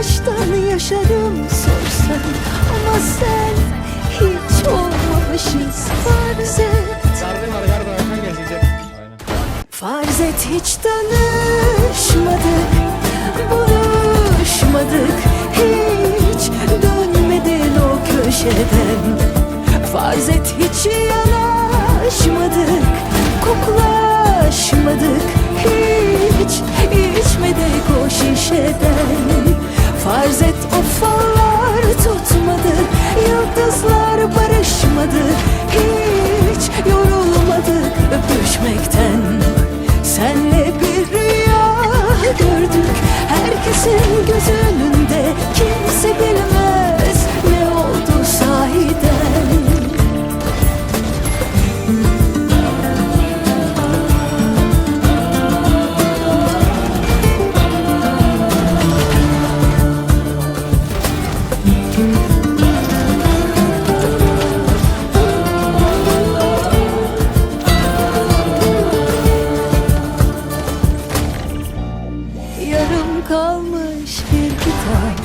Baştan yaşarım sorsan Ama sen hiç olmamışız Farz et. Farz et hiç tanışmadık Buluşmadık. Hiç dönmedin o köşeden. Farz et hiç yanaşmadık Koklaşmadık. Hiç içmedik o şişeden Farz et kalmış bir kitap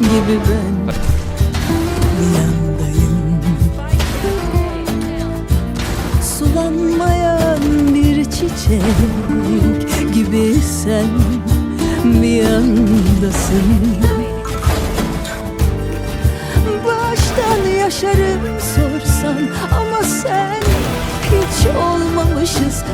gibi ben bir yandayım Sulanmayan bir çiçek gibi sen bir yandasın. Baştan yaşarım sorsan ama sen hiç olmamışız